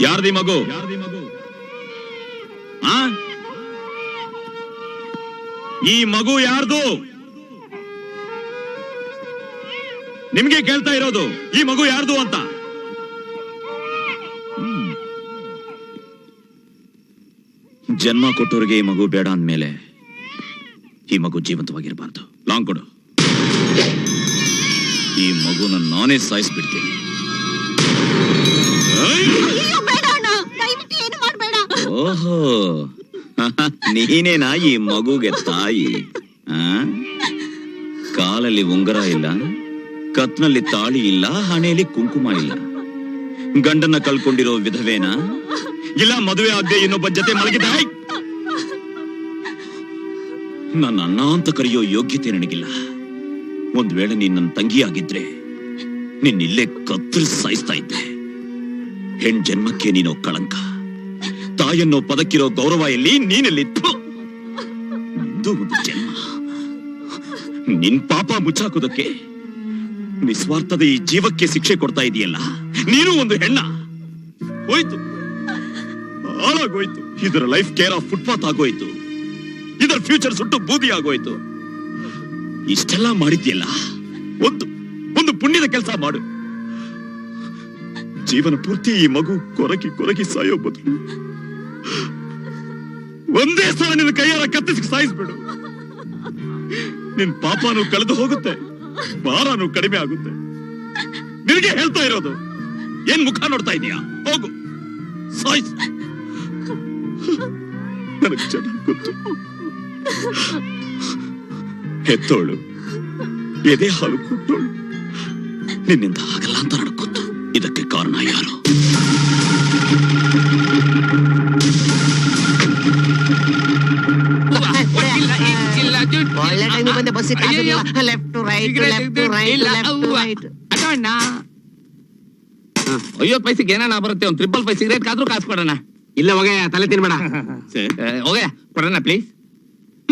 ಯಾರ್ದಿ ಮಗು? ಆ? ಈ ಮಗು ಯಾರ್ದು? ನಿಮ್ಗೆ ಕೇಳ್ತಾ ಇರೋದು, ಈ ಮಗು ಯಾರ್ದು ಅಂತ? ಜನ್ಮ ಕೊಟ್ಟವ್ರಿಗೆ ಈ ಮಗು ಬೇಡ ಅಂದ್ಮೇಲೆ ಈ ಮಗು ಜೀವಂತವಾಗಿರಬಾರ್ದು. ಲಾಂಗ್ ಕೊಡು. ಈ ಮಗುನ ನಾನೇ ಸಾಯಿಸ್ಬಿಡ್ತೀನಿ ಏಯ್! ಅಯ್ಯೋ ಬೇಡ ಅಣ್ಣ ದಯವಿಟ್ಟು ಏನು ಮಾಡ್ಬೇಡ ಓಹೋ. ನೀನೇನಾ ಈ ಮಗುಗೆ ತಾಯಿ? ಕಾಲಲ್ಲಿ ಉಂಗರ ಇಲ್ಲ, ಕತ್ನಲ್ಲಿ ತಾಳಿ ಇಲ್ಲ, ಹಣೆಯಲ್ಲಿ ಕುಂಕುಮ ಇಲ್ಲ. ಗಂಡನ್ನ ಕಳ್ಕೊಂಡಿರೋ ವಿಧವೇನ? ಇಲ್ಲ, ಮದುವೆ ಆಗದೆ ಇನ್ನೊಬ್ಬ ಜೊತೆ ಮಲಗಿದ ನನ್ನ ಅಣ್ಣ ಅಂತ ಕರೆಯೋ ಯೋಗ್ಯತೆ ನನಗಿಲ್ಲ. ಒಂದ್ ವೇಳೆ ನೀನ್ ನನ್ನ ತಂಗಿ ಆಗಿದ್ರೆ, ನಿನ್ನಿಲ್ಲೇ ಕತ್ತರಿಸಿ ಸಾಯಿಸ್ತಾ ಇದ್ದೆ. ಹೆಣ್ ಜನ್ಮಕ್ಕೆ ನೀನು ಕಳಂಕ. ತಾಯನ್ನೋ ಪದಕ್ಕಿರೋ ಗೌರವ ಎಲ್ಲಿ ನೀನೆಲ್ಲಿ! ಒಂದು ಜನ್ಮ ನಿನ್ ಪಾಪ ಮುಚ್ಚಾಕೋದಕ್ಕೆ ನಿಸ್ವಾರ್ಥದ ಈ ಜೀವಕ್ಕೆ ಶಿಕ್ಷೆ ಕೊಡ್ತಾ ಇದೆಯಲ್ಲ? ನೀನು ಒಂದು ಹೆಣ್ಣ. ಹೋಯ್ತು. ಹಾಳಾಗೋಯ್ತು. ಇದರ ಲೈಫ್ ಕೇರ್ ಆಫ್ ಫುಟ್ಪಾತ್ ಆಗೋಯ್ತು. ಇದರ ಫ್ಯೂಚರ್ ಸುಟ್ಟು ಬೂದಿ ಆಗೋಯ್ತು. ಇಷ್ಟೆಲ್ಲ ಮಾಡಿದ್ಯಲ್ಲ? ಒಂದು ಒಂದು ಪುಣ್ಯದ ಕೆಲಸ ಮಾಡು. ಜೀವನ ಪೂರ್ತಿ ಈ ಮಗು ಕೊರಗಿ ಕೊರಗಿ ಸಾಯೋ ಬದಲು. ಒಂದೇ ಸಲ ನಿನ್ನ ಕೈಯಾರ ಕತ್ತಿಸಿ ಸಾಯಿಸ್ಬಿಡು. ನಿನ್ ಪಾಪನು ಕಳೆದು ಹೋಗುತ್ತೆ, ಭಾರನು ಕಡಿಮೆ ಆಗುತ್ತೆ. ನಿನಗೆ ಹೇಳ್ತಾ ಇರೋದು, ಏನ್ ಮುಖ ನೋಡ್ತಾ ಇದೀಯಾ? ಹೋಗು, ಸಾಯಿಸ್. ನನಗೆ ಚೆನ್ನಾಗಿ ಗೊತ್ತು. ಹೆತ್ತೋಳು, ಎದೆ ಹಾಲು ಕೊಟ್ಟೋಳು. ನಿನ್ನಿಂದ ಆಗಲ್ಲ ಅಂತ ಗೊತ್ತು. ಇದಕ್ಕೆ ಕಾರಣ ಯಾರು? ಬಂದೆ left to right left to right left to right ಅಯ್ಯೋ ಪೈಸೆಗೆ ಏನಾನ ಬರುತ್ತೆ ಒಂದು ಟ್ರಿಪಲ್ ಫೈವ್ ಸಿಗರೇಟ್ ಆದ್ರೂ ಕಾಸು ಕೊಡೋಣ. ಇಲ್ಲ ಹೋಗ ತಲೆ ತಿನ್ಬೇಡ. ಹೋಗ ಕೊಡೋಣ ಪ್ಲೀಸ್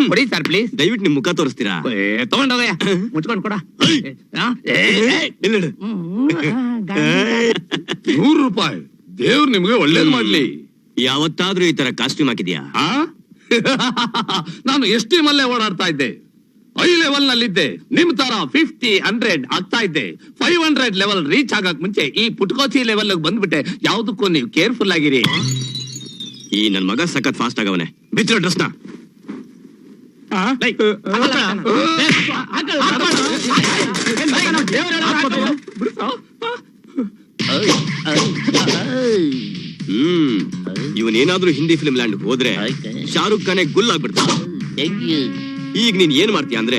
ಕೊಡಿ ಸರ್ ಪ್ಲೀಸ್ ದಯವಿಟ್ಟು ನಿಮ್ ಮುಖ ತೋರಿಸ್ತೀರಾ? ತಗೊಂಡ ಮುಚ್ಕೊಂಡ್ ಕೊಡ. ನೂರು ರೂಪಾಯಿ. ದೇವ್ರು ನಿಮ್ಗೆ ಒಳ್ಳೇದ್ ಮಾಡ್ಲಿ. ಯಾವತ್ತಾದ್ರೂ ಈ ತರ ಕಾಸ್ಟ್ಯೂಮ್ ಹಾಕಿದ್ಯಾ? ಆ? ನಾನು ಎಸ್ ಟಿ ಮಲ್ಲೇ ಓಡಾಡ್ತಾ ಇದ್ದೆ. ಐ ಲೆವೆಲ್ ನಲ್ಲಿದ್ದೆ ನಿಮ್ ತರ ಫಿಫ್ಟಿ ಹಂಡ್ರೆಡ್ ಆಗ್ತಾ ಇದ್ದೆ ಫೈವ್ ಹಂಡ್ರೆಡ್ ಲೆವೆಲ್ ರೀಚ್ ಆಗಕ್ ಮುಂಚೆ ಈ ಪುಟ್ಕೋಚಿ ಲೆವೆಲ್ ಬಂದ್ಬಿಟ್ಟೆ ಯಾವ್ದಕ್ಕೂ ನೀವು ಕೇರ್ಫುಲ್ ಆಗಿರಿ ಈ ನನ್ ಮಗ ಸಖತ್ ಫಾಸ್ಟ್ ಆಗವನೆ ಬಿಚ್ಚೋ ಡ್ರೆಸ್ನ ಹ್ಮ್ ಇವನೇನಾದ್ರೂ ಹಿಂದಿ ಫಿಲ್ಮ್ ಲ್ಯಾಂಡ್ ಹೋದ್ರೆ ಶಾರುಖ್ ಖಾನೆ ಗುಲ್ ಆಗ್ಬಿಡ್ತಾನ ಈಗ ನೀನ್ ಏನ್ ಮಾಡ್ತೀಯ ಅಂದ್ರೆ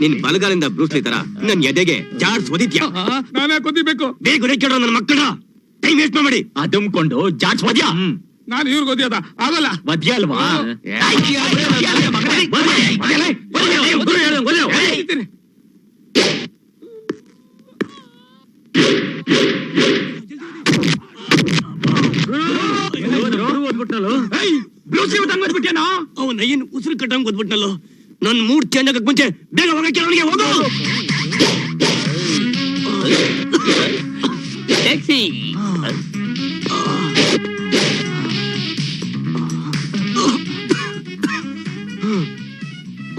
ನಿನ್ ಬಲಗಾಲಿಂದ ಬ್ರೂಸ್ಲಿ ತರ ನನ್ ಎದೆಗೆ ಜಾಡ್ಸ್ ಒದಿತ್ಯಾ ನಾನೇ ಕೊದಿಬೇಕು ಬೇಗ ಕೇಳೋ ನನ್ನ ಮಕ್ಕಳ ಟೈಮ್ ವೇಸ್ಟ್ ಮಾಡಿ ಅದುಮ್ಕೊಂಡು ಜಾಡ್ಸ್ ಮದ್ಯ ನಾನು ಇವ್ರಿಗೆ ಓದಿಯೋದ ಆಗಲ್ಲ ಮದ್ಯ ಅಲ್ವಾ ಹೇಳ್ತೀನಿ. ಅವನ ಏನ್ ಉಸಿರು ಕಟ್ಟಂಗ್ ಗೊತ್ಬಿಟ್ನಲ್ಲೋ ನನ್ ಮೂಡ್ ಚೇಂಜ್ ಆಗಕ್ ಮುಂಚೆ ಬೇಗ ಹೋಗಕ್ಕೆ ಅವನಿಗೆ ಹೋಗು. ಟ್ಯಾಕ್ಸಿ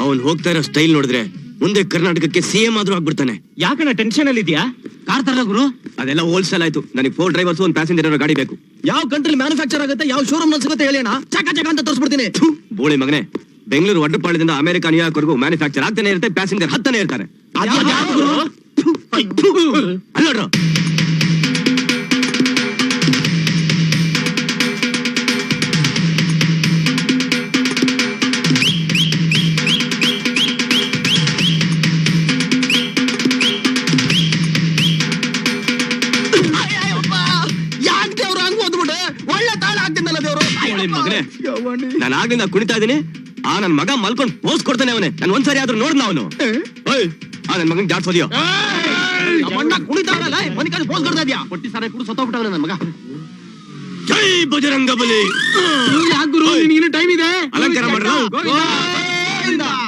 ಅವನ್ ಹೋಗ್ತಾ ಇರೋ ಸ್ಟೈಲ್ ನೋಡಿದ್ರೆ ಮುಂದೆ ಕರ್ನಾಟಕಕ್ಕೆ ಸಿಎಂ ಆದ್ರೂ ಆಗ್ಬಿಡ್ತಾನೆ. ಯಾಕಣ್ಣ ಟೆನ್ಷನ್ ಅಲ್ಲಿ ಇದೆಯಾ ಕಾರ್ ತರಲ್ಲ ಗುರು? ಅದೆಲ್ಲ ಹೋಲ್ಸೇಲ್ ಆಯ್ತು. ನನಗೆ ಫೋರ್ ಡ್ರೈವರ್ಸ್ ಒಂದು ಪ್ಯಾಸೆಂಜರ್ ಇರೋ ಗಾಡಿ ಬೇಕು. ಯಾವ ಕಂಟ್ರಿ ಮ್ಯಾನುಫ್ಯಾಕ್ಚರ್ ಆಗುತ್ತೆ ಯಾವ ಶೋರೂಮ್ನಲ್ಲಿ ಸಿಗುತ್ತೆ ಹೇಳಿ ಅಣ್ಣ. ಚಕ ಚಕ ಅಂತ ತೋರಿಸ್ಬಿಡ್ತೀನಿ. ಬೋಳಿ ಮಗನೇ. ಬೆಂಗಳೂರು ಒಡ್ಡಪಾಳ್ಯದಿಂದ ಅಮೆರಿಕ ನ್ಯೂಯಾರ್ಕ್ವರೆಗೂ ಮ್ಯಾನುಫ್ಯಾಕ್ಚರ್ ಆಗ್ತಾನೆ ಇರುತ್ತೆ ಪ್ಯಾಸೆಂಜರ್ ಹತ್ತನೇ ಇರ್ತಾರೆ. ಅಲ್ಲೋಡ್ರು ಯಾಕೆ ದೇವ್ರು ಹಂಗ್ ಓದ್ಬಿಟ್ಟೆ ಒಳ್ಳೆ ತಾಳ ಆಗ್ತಿದ್ದಲ್ಲ ದೇವ್ರು. ನಾನು ಆಗ್ಲಿಂದ ಕುಣಿತಾ ಇದೀನಿ ಆ ನನ್ ಮಗ ಮಲ್ಕೊಂಡ್ ಪೋಸ್ ಕೊಡ್ತಾನೆ ಅವನೇ. ನನ್ ಒಂದ್ಸರಿ ಆದ್ರೂ ನೋಡ್ದ ಅವನು ಆ ನನ್ ಮಗನ್ ಜಾಡ್ ಓದಿಯೋ ನಮ್ಮಣ್ಣ ಕುಣಿತಾವಲ್ಲ ಮನೆ ಕಡೆ ಪೋಸ್ ಕೊಡ್ತಾ ಇದ್ಯಾ? ಹೊಟ್ಟಿ ಸಾರ ಕುಡು ಸತ್ತೋಗ್ಬಿಟ್ಟವನ ನನ್ ಮಗ. ಜೈ ಬಜರಂಗ ಬಲಿ ಗುರು? ನಿನ್ಗಿನ್ನು ಟೈಮ್ ಇದೆ? ಅಲಂಕಾರ ಮಾಡ್ರು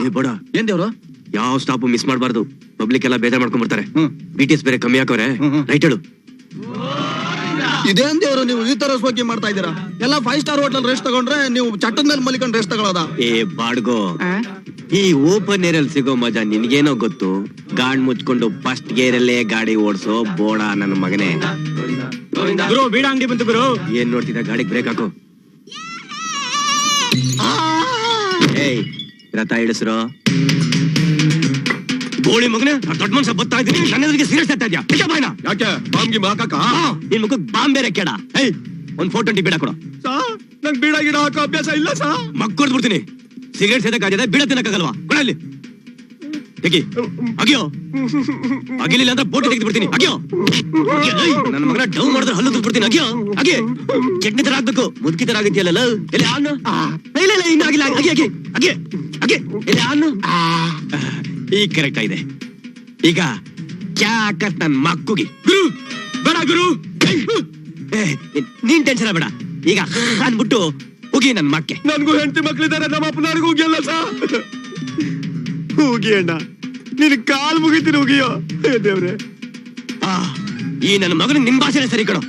ಏ ಬಡ. ಏನ್ ದೇವ್ರು? ಯಾವ ಸ್ಟಾಪ್ ಮಿಸ್ ಮಾಡಬಾರ್ದು. ಪಬ್ಲಿಕ್ ಎಲ್ಲ ಬೇಜಾರ್ ಮಾಡ್ಕೊಂಡ್ ಬರ್ತಾರೆ. ಬಿ ಟಿ ಎಸ್ ಬೇರೆ ಕಮ್ಮಿ ಹಾಕೋರೆ ರೈಟ್ ಹೇಳು. ಇದೇನ್ ದೇವ್ರು ನೀವು ಈ ತರ ಸೋಕಿ ಮಾಡ್ತಾ ಇದ್ದೀರಾ? ಎಲ್ಲ ಫೈವ್ ಸ್ಟಾರ್ ಹೋಟೆಲ್ ರೆಸ್ಟ್ ತಗೊಂಡ್ರೆ ನೀವು ಚಟ್ಟದ ಮೇಲೆ ಮಲಿಕೊಂಡು ರೆಸ್ಟ್ ತಗೊಳ್ಳೋದ ಏ ಬಾಡ್ಗೋ. ಈ ಓಪನ್ ಏರ್ ಅಲ್ಲಿ ಸಿಗೋ ಮಜಾ ನಿನ್ಗೇನೋ ಗೊತ್ತು? ಗಾಡ್ ಮುಚ್ಕೊಂಡು ಫಸ್ಟ್ ಗೇರ್ ಅಲ್ಲೇ ಗಾಡಿ ಓಡಿಸೋ ಬೋಡ ನನ್ನ ಮಗನೇ. ಗುರು ಬೀಡ ಅಂಗಡಿ ಬಂತು ಗುರು. ಏನ್ ನೋಡ್ತಿದ್ದ? ಗಾಡಿಗೆ ಬ್ರೇಕ್ ಹಾಕು. ಏಯ್ ರಥ ಇಳಿಸ್ರೋ ಗೋಳಿ ಮಗನೇ ದೊಡ್ಡ ಮನುಷ್ಯ ಬತ್ತಾ ಇದ್ದೀನಿ ನನ್ನ ಎದುರಿಗೆ ಸೀರಿಯಸ್ ಆಗ್ತಾ ಇದ್ಯಾ? ನಿಜ ಬಾಯ್ನ? ಯಾಕೆ? ಬಾಂಬ್ಗೆ ಹಾಕಕ ನಿನ್ ಮುಖಕ್ಕೆ ಬಾಂಬ್ ಬೇರೆ ಕೇಳ. ಏಯ್ ಒಂದ್ ಫೋರ್ ಟ್ವೆಂಟಿ ಬೀಡ ಕೊಡು. ನಂಗೆ ಬೀಡ ಗಿಡ ಹಾಕೋ ಅಭ್ಯಾಸ ಇಲ್ಲ ಸಾ? ಮಕ್ಕಳು ಬಿಡ್ತೀನಿ. ಸಿಗರೇಟ್ ಸೇದಕ್ಕಾಗಿದೆ ಬೀಡ ತಿನ್ನಕ್ಕಾಗಲ್ವಾ? ಕೊಡಲ್ಲಿ ತೆಗಿ. ಅಗಿಯೋ. ಅಗಿಲಿಲ್ಲ ಅಂದ್ರೆ ಬೋಟ್ ತೆಗೆದು ಬಿಡ್ತೀನಿ. ಅಗಿಯೋ. ನನ್ನ ಮಗನ ಡೌ ಮಾಡಿದ್ರೆ ಹಲ್ಲು ಬಿಡ್ತೀನಿ ಅಗಿಯೋ. ಅಗಿ. ಚಟ್ನಿ ತರ ಆಗ್ಬೇಕು. ಮುದುಕಿ ತರ ಆಗಿದ್ಯಲ್ಲ ಎಲ್ಲಿ ಆನು ಇಲ್ಲ ಇಲ್ಲ ಇನ್ನು ಆಗಿಲ್ಲ ಅಗಿ. ಅಗಿ. ಅಗಿ. ಅಗಿ ಎಲ್ಲಿ ಆನು ಈಗ ಕರೆಕ್ಟ್ ಆಗಿದೆ ಈಗ ಕ್ಯಾಕತ್ ನನ್ ಮಕ್ಕುಗಿ. ಗುರು ಬೇಡ ಗುರು. ಏ, ನೀನ್ ಟೆನ್ಷನ್ ಬೇಡ ಈಗ ಅಂದ್ಬಿಟ್ಟು ಹುಗಿ ನನ್ ಮಕ್ಕೆ. ನನ್ಗೂ ಹೆಂಡತಿ ಮಕ್ಳಿದ್ದಾರೆ ನಮ್ಮ ಅಪ್ಪನವ್ರಿಗೂ ಹೋಗಿಲ್ಲ ಸಾ. ಹೋಗಿ ಅಣ್ಣ ನಿನ್ ಕಾಲ್ ಮುಗಿತೀನಿ ಹೋಗಿಯೋ ದೇವ್ರೆ. ಆ, ಈ ನನ್ನ ಮಗನ ನಿಮ್ ಭಾಷೆನೇ ಸರಿ ಕಣೋ.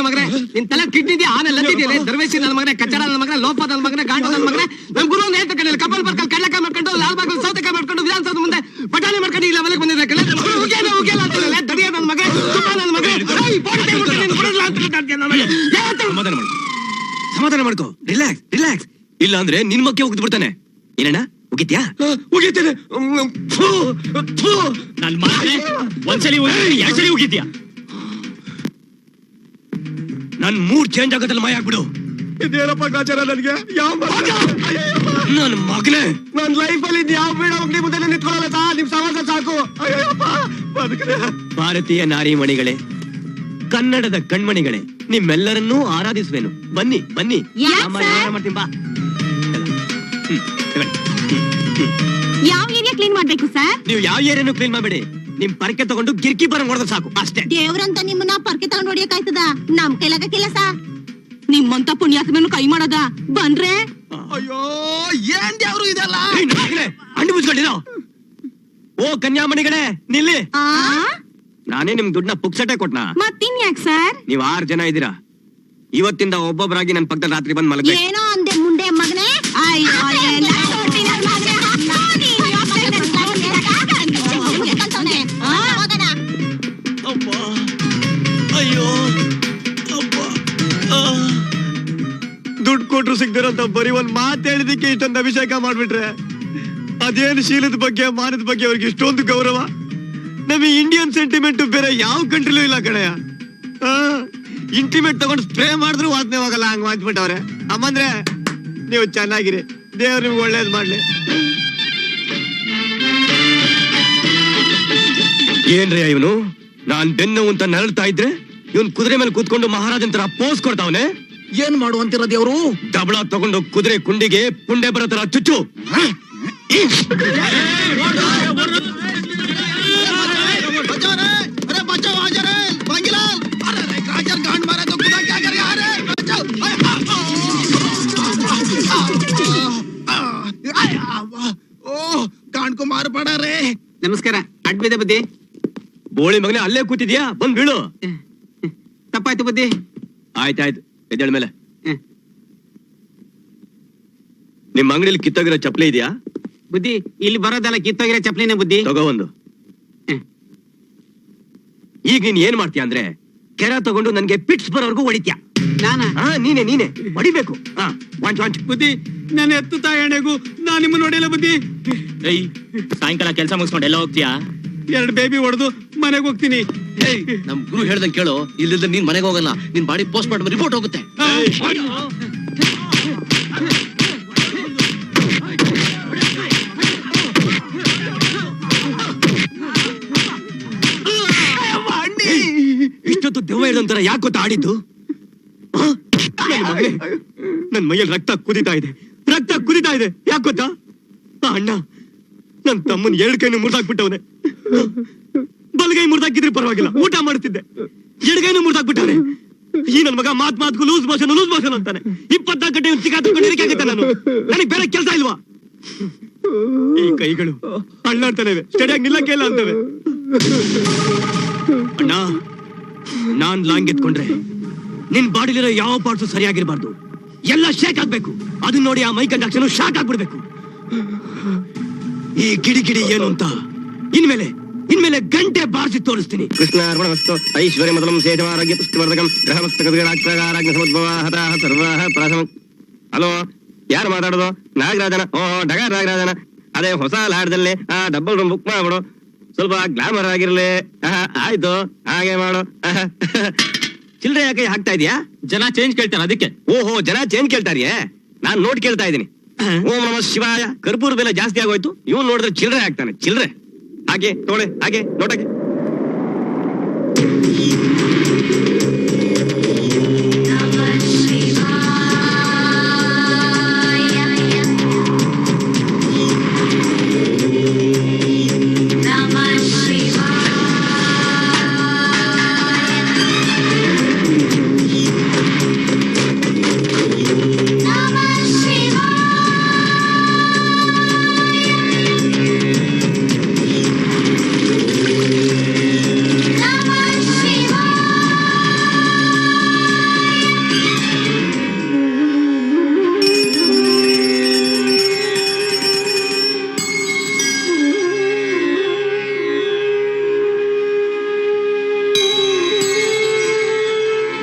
ನನ್ನ ಮಗನೇ ನಿನ್ ತಲೆ ಕಿಡ್ನಿ ಇದೆಯಾ ಆನೆ ಲತ್ತಿದೆಯಲ್ಲ ದರ್ವೇಶಿ ನನ್ನ ಮಗನೇ ಕಚ್ಚಡ ನನ್ನ ಮಗನೇ ಲೋಪ ನನ್ನ ಮಗನೇ ಗಾಂಡ ನನ್ನ ಮಗನೇ ನಮ್ ಗುರು ಒಂದು ಹೇಳ್ತಾ ಕಲಿಯಲ್ಲ ಕಪಲ್ ಬರ್ಕಲ್ ಕಡ್ಲೆಕಾಯಿ ಮಾಡ್ಕೊಂಡು ಲಾಲ್ ಬಾಗಲ್ ಸೌತೆಕಾಯಿ ಮಾಡ್ಕೊಂಡು ವಿಧಾನಸೌಧ ಮುಂದೆ ಪಟಾಣಿ ಮಾಡ್ಕೊಂಡು ಈ ಲೆವೆಲ್ಗೆ ಬಂದಿದ್ದ ಕಲೆ ಉಗಿಯಲ್ಲ ಉಗಿಯಲ್ಲ ಅಂತ ದಡಿಯ ನನ್ನ ಮಗ ತುಪ್ಪ ನನ್ನ ಮಗ ಅಂತ ಸಮಾಧಾನ ಮಾಡ್ಕೊ. ಸಮಾಧಾನ ಮಾಡ್ಕೊ. ರಿಲ್ಯಾಕ್ಸ್ ರಿಲ್ಯಾಕ್ಸ್ ಇಲ್ಲ ಅಂದ್ರೆ ನಿನ್ ಮಕ್ಕೆ ಹೋಗ್ದು ಬಿಡ್ತಾನೆ. ಏನಣ್ಣ ಉಗಿತ್ಯಾ ಹೋಗಿದ್ದೇನೆ ನನ್ ಮಗನೇ ಒಂದ್ಸಲಿ ಎರಡ್ಸಲಿ ಹೋಗಿದ್ಯಾ ನನ್ ಮೂಡ್ ಚೇಂಜ್ ಆಗುತ್ತಲ್ಲ ಮಾಯ ಆಗ್ಬಿಡು. ಇದೇನಪ್ಪ ಗಾಚಾರ ನನಗೆ? ಯಾವ ನನ್ ಮಗನೇ. ನನ್ ಲೈಫ್ ಅಲ್ಲಿ ಯಾವ ಬೇಡ ಹೋಗ್ಲಿ ಮುಂದೆ ನಿಂತ್ಕೊಳ್ಳಲ್ಲ ಸಾ? ನಿಮ್ ಸಮಾಜ ಸಾಕು. ಅಯ್ಯಪ್ಪ ನಾರಿ ಭಾರತೀಯ ನಾರಿಮಣಿಗಳೇ ಕನ್ನಡದ ಕಣ್ಮಣಿಗಳೇ ನಿಮ್ಮೆಲ್ಲರನ್ನೂ ಆರಾಧಿಸುವೆನು. ಬನ್ನಿ ಬನ್ನಿ. ಯಾಕ್ ಮಾಡ್ತೀನಿ ಬಾ. ಹ್ಮ್, ತಗೊಳ್ಳಿ. ಯಾವ ಏರಿಯಾ ಕ್ಲೀನ್ ಮಾಡ್ಬೇಕು ಸರ್? ನೀವು ಯಾವ ಏರಿಯಾನು ಕ್ಲೀನ್ ಮಾಡಬೇಡಿ. ನಿಮ್ ಪರಕೆ ತಗೊಂಡು ಗಿರ್ಕಿ ಬರ ನೋಡಿದ್ರೆ ಸಾಕು ಅಷ್ಟೇ ದೇವ್ರಂತ ನಿಮ್ಮನ್ನ ಪರ್ಕೆ ತಗೊಂಡ್ ಹೊಡಿಯಕಾಯ್ತದ ನಮ್ ಕೈಲಾಗ ಸಾ ನಿಮ್ಮಂತ ಪುಣ್ಯಾತ್ಮನು ಕೈ ಮಾಡದ ಬಂದ್ರೆ ಅಯ್ಯೋ ಏನ್ ದೇವ್ರು ಇದೆಲ್ಲ ಹಣ್ಣು ಮುಚ್ಕೊಂಡಿರೋ ಓ ಕನ್ಯಾಮಣಿಗಳೇ ನಿಲ್ಲಿ ಆ ನಾನೇ ನಿಮ್ ದುಡ್ಡನ್ನ ಪುಕ್ಸಟೆ ಕೊಟ್ನಾ ಮತ್ತಿನ್ ಯಾಕ್ ಸರ್ ನೀವ್ ಆರ್ ಜನ ಇದ್ದೀರಾ ಇವತ್ತಿಂದ ಒಬ್ಬೊಬ್ಬರಾಗಿ ನನ್ ಪಕ್ಕದ ರಾತ್ರಿ ಬಂದ್ ಮಲಗ ಏನೋ ಅಂದೆ ಮುಂಡೆ ಮಗನೇ ಅಯ್ಯೋ ಮಗನೇ. ದುಡ್ಡು ಕೊಟ್ರು ಸಿಗ್ದಿರಂತ ಬರೀ ಒಂದ್ ಮಾತು ಹೇಳಿದಕ್ಕೆ ಇಷ್ಟೊಂದು ಅಭಿಷೇಕ ಮಾಡ್ಬಿಟ್ರೆ ಅದೇನ್ ಶೀಲದ ಬಗ್ಗೆ, ಮಾನದ ಬಗ್ಗೆ ಅವ್ರಿಗೆ ಇಷ್ಟೊಂದು ಗೌರವ? ನಮ್ ಇಂಡಿಯನ್ ಸೆಂಟಿಮೆಂಟ್ ಬೇರೆ ಯಾವ ಕಂಟ್ರಿಲೂ ಇಲ್ಲ ಕಡೆಯ ಇಂಟಿಮೇಟ್ ತಗೊಂಡು ಸ್ಪ್ರೇ ಮಾಡಿದ್ರು ಹೋಗಲ್ಲ ಹಂಗ್ ಮಾಡ್ಬಿಟ್ಟವ್ರೆ. ಅಮ್ಮಂದ್ರೆ, ನೀವು ಚೆನ್ನಾಗಿರಿ. ದೇವ್ರು ನಿಮ್ಗೆ ಒಳ್ಳೇದ್ ಮಾಡ್ಲಿ. ಏನ್ರಿ ಇವನು? ನಾನ್ ಬೆನ್ನು ಅಂತ ನರಳ್ತಾ ಇದ್ರೆ, ಇವನ್ ಕುದುರೆ ಮೇಲೆ ಕೂತ್ಕೊಂಡು ಮಹಾರಾಜನ್ ತರ ಪೋಸ್ ಕೊಡ್ತಾವನೆ? ಏನ್ ಮಾಡುವಂತಿರ ದೇವ್ರು ಡಬಳ ತಗೊಂಡು ಕುದುರೆ ಕುಂಡಿಗೆ ಪುಂಡೆ ಬರತರ ಚುಚ್ಚು. ನಮಸ್ಕಾರ ಅಡ್ಬಿದೆ ಬುದ್ಧಿ. ಬೋಳಿ ಮಗನೇ ಅಲ್ಲೇ ಕೂತಿದ್ಯಾ? ಬಂದ್ ಬೀಳು. ತಪ್ಪಾಯ್ತು ಬುದ್ಧಿ. ಆಯ್ತಾಯ್ತು. ಎದ್ದೇಳ ಮೇಲೆ. ನಿಮ್ಮ ಅಂಗಡಿಯಲ್ಲಿ ಅಂಗಡಿಲಿ ಕಿತ್ತೋಗಿರೋ ಚಪ್ಲಿ ಇದೆಯಾ? ಬುದ್ಧಿ ಇಲ್ಲಿ ಬರೋದೆಲ್ಲ ಕಿತ್ತೋಗಿರೋ ಚಪ್ಪಲಿನೇ ಬುದ್ಧಿ. ತಗೋ ಒಂದು. ಈಗ ನೀನ್ ಏನ್ ಮಾಡ್ತೀಯ ಅಂದ್ರೆ ಕೆರ ತಗೊಂಡು ನನ್ಗೆ ಪಿಟ್ಸ್ ಬರೋವರೆಗೂ ಹೊಡಿತ್ಯಾ? ನಾನಾ? ಹಾ ನೀನೆ ನೀನೆ. ಹೊಡಿಬೇಕು. ಹಾ ವಾಂಚ್ ವಾಂಚ್ ಬುದ್ಧಿ ನನ್ನ ಎತ್ತು ತಾಯಣೆಗೂ ನಾ ನಿಮ್ಮನ್ನ ನೋಡಿಲ್ಲ ಬುದ್ಧಿ. ಏಯ್ ಸಾಯಂಕಾಲ ಕೆಲಸ ಮುಗಿಸ್ಕೊಂಡು ಎಲ್ಲ ಹೋಗ್ತೀಯಾ? ಎರಡು ಬೇಬಿ ಹೊಡೆದು ಮನೆಗೆ ಹೋಗ್ತೀನಿ. ನಮ್ ಗುರು ಹೇಳ್ದಂಗೆ ಕೇಳು. ಇಲ್ಲಿಂದ ನೀನ್ ಮನೆಗೆ ಹೋಗಲ್ಲ. ನಿನ್ ಬಾಡಿ ಪೋಸ್ಟ್ ಮಾರ್ಟಮ್ ರಿಪೋರ್ಟ್ ಹೋಗುತ್ತೆ. ಇಷ್ಟೊತ್ತು ದೆವ್ವ ಹೇಳಂತರ ಯಾಕೆ ಗೊತ್ತಾ ಆಡಿದ್ದು? ನನ್ ಮೈಯಲ್ಲಿ ರಕ್ತ ಕುದಿತಾ ಇದೆ. ರಕ್ತ ಕುದಿತಾ ಇದೆ. ಯಾಕೆ ಗೊತ್ತಾ? ಅಣ್ಣ ನನ್ ತಮ್ಮನ್ ಎರಡ್ ಕೈನು ಮುರಿದಾಕ್ಬಿಟ್ಟವನೆ. ಬಲಗೈ ಮುರ್ದಾಕಿದ್ರೆ ಪರವಾಗಿಲ್ಲ, ಊಟ ಮಾಡ್ತಿದ್ದೆ ಎಡಗೈನು ಮುರಿದಾಕ್ಬಿಟ್ಟವನೆ. ಈ ನನ್ ಮಗ ಮಾತ್ ಮಾತ್ಗೂ ಲೂಸ್ ಮೋಷನ್ ಲೂಸ್ ಮೋಷನ್ ಅಂತಾನೆ. ಇಪ್ಪತ್ನಾಲ್ಕು ಗಂಟೆ ಸಿಕ್ಕಾಕೊಂಡು ಇರಕ್ಕಾಗತ್ತೆ ನಾನು. ನನಗೆ ಬೇರೆ ಕೆಲಸ ಇಲ್ವಾ? ಈ ಕೈಗಳು ಅಳ್ಳಾಡ್ತಾನೆ ಸ್ಟಡಿಯಾಗಿ ನಿಲ್ಲಕ್ಕೆ ಇಲ್ಲ ಅಂತವೆ. ಅಣ್ಣ, ನಾನ್ ಲಾಂಗ್ ಎತ್ಕೊಂಡ್ರೆ ನಿನ್ ಬಾಡಿಲಿರೋ ಯಾವ ಪಾರ್ಟ್ಸು ಸರಿಯಾಗಿರ್ಬಾರ್ದು. ಎಲ್ಲ ಶೇಕ್ ಆಗ್ಬೇಕು. ಅದನ್ನ ನೋಡಿ ಆ ಮೈ ಕಂಡಕ್ಷನ್ ಶಾಕ್ ಆಗ್ಬಿಡ್ಬೇಕು. ಈ ಗಿಡಿ ಗಿಡಿ ಏನು ಅಂತ? ಇನ್ಮೇಲೆ ಇನ್ಮೇಲೆ ಗಂಟೆ ಬಾರಿಸಿ ತೋರಿಸ್ತೀನಿ. ಕೃಷ್ಣ ಅರ್ಪಣಮಸ್ತು ಐಶ್ವರ್ಯ ಮೊದಲಂ ಸೇಜವಾರೋಗ್ಯ ಪುಷ್ಟಿವರ್ಧಕಂ ಗೃಹ ಸಮುದ್ಭವ ಹತಾಹ ಸರ್ವಾಹ ಪ್ರಾಥಮ. ಹಲೋ ಯಾರು ಮಾತಾಡೋದು? ನಾಗರಾಜನ? ಓ ಡಗ ನಾಗರಾಜನ. ಅದೇ ಹೊಸ ಲಾಡ್ದಲ್ಲಿ ಆ ಡಬ್ಬಲ್ ರೂಮ್ ಬುಕ್ ಮಾಡ್ಬಿಡು. ಸ್ವಲ್ಪ ಗ್ಲಾಮರ್ ಆಗಿರ್ಲಿ. ಆಹಾ, ಆಯ್ತು ಹಾಗೆ ಮಾಡು. ಚಿಲ್ಲರೆ ಚಿಲ್ಡ್ರೆ ಯಾಕೆ ಹಾಕ್ತಾ ಇದೀಯಾ? ಜನ ಚೇಂಜ್ ಕೇಳ್ತಾರೆ ಅದಕ್ಕೆ. ಓಹೋ ಜನ ಚೇಂಜ್ ಕೇಳ್ತಾರಿಯೇ ನಾನ್ ನೋಟ್ ಕೇಳ್ತಾ ಇದ್ದೀನಿ. ಓಂ ನಮ ಶಿವಾಯ. ಕರ್ಪೂರ ಬೆಲೆ ಜಾಸ್ತಿ ಆಗೋಯ್ತು. ಇವ್ ನೋಡಿದ್ರೆ ಚಿಲ್ಲರೆ ಆಗ್ತಾನೆ. ಚಿಲ್ಲರೆ ಹಾಗೆ ತೋಳೆ ಹಾಗೆ, ನೋಟಕ್ಕೆ.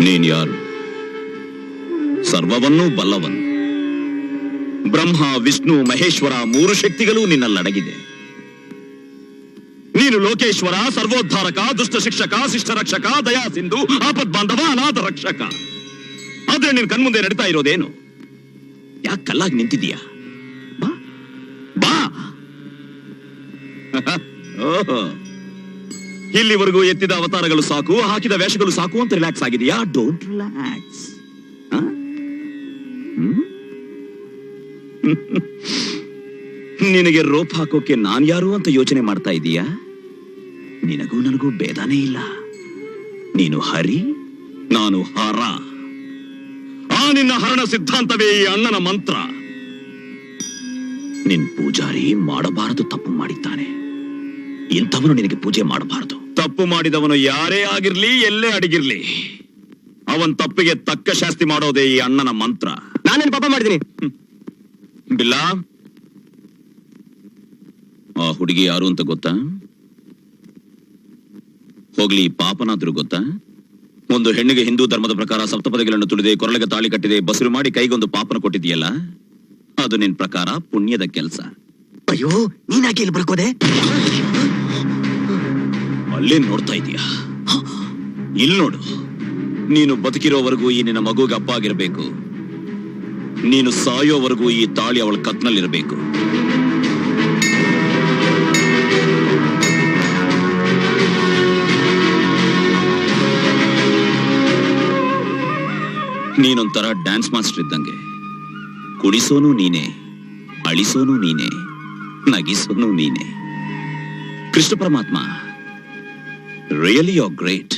ನೀನ್ ಯಾರು? ಸರ್ವವನ್ನೂ ಬಲ್ಲವನು. ಬ್ರಹ್ಮ, ವಿಷ್ಣು, ಮಹೇಶ್ವರ ಮೂರು ಶಕ್ತಿಗಳು ನಿನ್ನಲ್ಲಡಗಿದೆ. ನೀನು ಲೋಕೇಶ್ವರ, ಸರ್ವೋದ್ಧಾರಕ, ದುಷ್ಟ ಶಿಕ್ಷಕ, ಶಿಷ್ಟ ರಕ್ಷಕ ದಯಾ ಸಿಂಧು ಆಪದ್ ಬಾಂಧವ ಅನಾಥ ರಕ್ಷಕ. ಆದ್ರೆ ನೀನ್ ಕಣ್ಮುಂದೆ ನಡೀತಾ ಇರೋದೇನು? ಯಾಕೆ ಕಲ್ಲಾಗಿ ನಿಂತಿದೀಯಾ ಬಾ. ಬಾ. ಓಹೋ. ಇಲ್ಲಿವರೆಗೂ ಎತ್ತಿದ ಅವತಾರಗಳು ಸಾಕು, ಹಾಕಿದ ವೇಷಗಳು ಸಾಕು ಅಂತ ರಿಲ್ಯಾಕ್ಸ್ ಆಗಿದೆಯಾ? ಡೋಂಟ್ ರಿಲ್ಯಾಕ್ಸ್ ನಿನಗೆ ರೋಪ್ ಹಾಕೋಕೆ ನಾನ್ ಯಾರು ಅಂತ ಯೋಚನೆ ಮಾಡ್ತಾ ಇದೀಯಾ? ನಿನಗೂ ನನಗೂ ಭೇದಾನೇ ಇಲ್ಲ. ನೀನು ಹರಿ, ನಾನು ಹರ. ಆ ನಿನ್ನ ಹರಣ ಸಿದ್ಧಾಂತವೇ ಈ ಅಣ್ಣನ ಮಂತ್ರ. ನಿನ್ ಪೂಜಾರಿ ಮಾಡಬಾರದು, ತಪ್ಪು ಮಾಡಿದ್ದಾನೆ. ಇಂಥವನು ನಿನಗೆ ಪೂಜೆ ಮಾಡಬಾರದು. ತಪ್ಪು ಮಾಡಿದವನು ಯಾರೇ ಆಗಿರ್ಲಿ ಎಲ್ಲೇ ಅಡಗಿರ್ಲಿ. ಅವನ್ ತಪ್ಪಿಗೆ ತಕ್ಕ ಶಾಸ್ತಿ ಮಾಡೋದೇ ಈ ಅಣ್ಣನ ಮಂತ್ರ. ನಾನೇನು ಪಾಪ ಮಾಡಿದೀನಿ ಬಿಲ್ಲ ಆ ಹುಡುಗಿ ಯಾರು ಅಂತ ಗೊತ್ತಾ? ಹೋಗ್ಲಿ ಈ ಪಾಪನಾದ್ರೂ ಗೊತ್ತಾ? ಒಂದು ಹೆಣ್ಣಿಗೆ ಹಿಂದೂ ಧರ್ಮದ ಪ್ರಕಾರ ಸಪ್ತಪದಿಗಳನ್ನು ತುಳಿದೆ ಕೊರಳಿಗೆ ತಾಳಿ ಕಟ್ಟಿದೆ ಬಸರು ಮಾಡಿ ಕೈಗೊಂದು ಪಾಪನ ಕೊಟ್ಟಿದೆಯಲ್ಲ ಅದು ನಿನ್ ಪ್ರಕಾರ ಪುಣ್ಯದ ಕೆಲಸ. ಅಯ್ಯೋ, ನೀನ್ ಯಾಕೆ ಇಲ್ಲಿ ಬರ್ಕೋದೆ? ಅಲ್ಲೇ ನೋಡ್ತಾ ಇದೀಯ? ಇಲ್ಲಿ ನೋಡು. ನೀನು ಬದುಕಿರೋವರೆಗೂ ಈ ನಿನ್ನ ಮಗುಗೆ ಅಪ್ಪ ಆಗಿರ್ಬೇಕು. ನೀನು ಸಾಯೋವರೆಗೂ ಈ ತಾಳಿ ಅವಳ ಕತ್ನಲ್ಲಿರಬೇಕು. ನೀನೊಂಥರ ಡ್ಯಾನ್ಸ್ ಮಾಸ್ಟರ್ ಇದ್ದಂಗೆ. ಕುಡಿಸೋನು ನೀನೇ, ಅಳಿಸೋನು ನೀನೆ. ನಗಿಸೋನು ನೀನೆ. ಕೃಷ್ಣ ಪರಮಾತ್ಮ ರಿಯಲಿ ಯೋ ಗ್ರೇಟ್